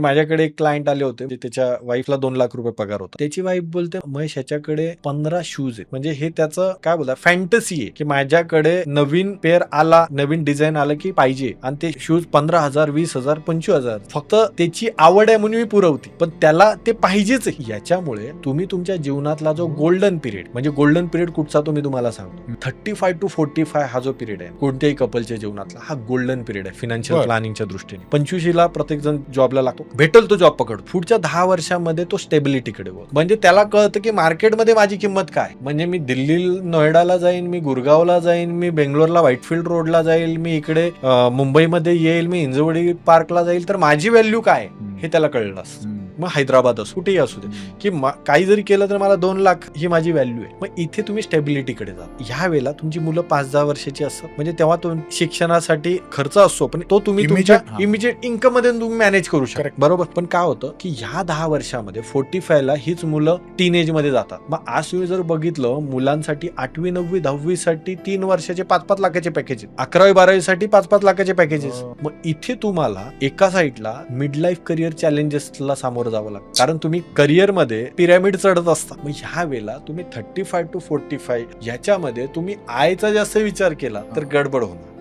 माझ्याकडे एक क्लायंट आले होते त्याच्या वाईफला दोन लाख रुपये पगार होता. त्याची वाईफ बोलते महेश ह्याच्याकडे पंधरा शूज आहेत. म्हणजे हे त्याचं काय बोलतात फॅन्टसी आहे की माझ्याकडे नवीन पेअर आला नवीन डिझाईन आलं की पाहिजे. आणि ते शूज पंधरा हजार वीस हजार पंचवीस हजार. फक्त त्याची आवड आहे म्हणून मी पुरवते. पण त्याला ते पाहिजेच. याच्यामुळे तुम्ही तुमच्या जीवनातला जो गोल्डन पिरियड म्हणजे गोल्डन पिरियड कुठचा तो मी तुम्हाला सांगतो. Thirty five to forty five हा जो पिरियड आहे कोणत्याही कपलच्या जीवनातला हा गोल्डन पिरियड आहे फिनान्शियल. प्लॅनिंगच्या दृष्टीने. पंचवीशीला प्रत्येक जण जॉबला लागतो. भेटल तो जॉब पकड. पुढच्या दहा वर्षामध्ये तो स्टेबिलिटीकडे वळ म्हणजे त्याला कळतं की मार्केटमध्ये माझी किंमत काय? म्हणजे मी दिल्ली नोएडाला जाईन मी गुरगावला जाईन मी बेंगलोरला व्हाईटफिल्ड रोडला जाईल मी इकडे मुंबईमध्ये येईल मी इंजवडी पार्कला जाईल तर माझी व्हॅल्यू काय? हे त्याला कळलं असतं. मग हैदराबाद असो कुठेही असू दे. की काही जरी केलं तर मला दोन लाख ही माझी व्हॅल्यू आहे. मग इथे तुम्ही स्टेबिलिटीकडे जा. ह्या वेळेला तुमची मुलं पाच दहा वर्षाची असतात. म्हणजे तेव्हा तो शिक्षणासाठी खर्च असतो पण तो तुम्ही तुमच्या. इमिजिएट इन्कममध्ये तुम्ही मॅनेज करू शकता. बरोबर? पण काय होतं की ह्या दहा वर्षामध्ये फोर्टी ला हीच मुलं टीनेजमध्ये जातात. मग आज तुम्ही जर बघितलं मुलांसाठी आठवी नववी दहावी साठी तीन वर्षाचे पाच पाच लाखाचे पॅकेजेस अकरावी बारावी साठी पाच पाच लाखाचे पॅकेजेस हो. मग इथे तुम्हाला एका साईडला मिड लाईफ करिअर चॅलेंजेसला सामोरं जावं लागतं. कारण तुम्ही करिअरमध्ये पिरॅमिड चढत असता. मग ह्या वेळेला तुम्ही thirty five to forty five याच्यामध्ये तुम्ही आयचा जास्त विचार केला तर गडबड होणार.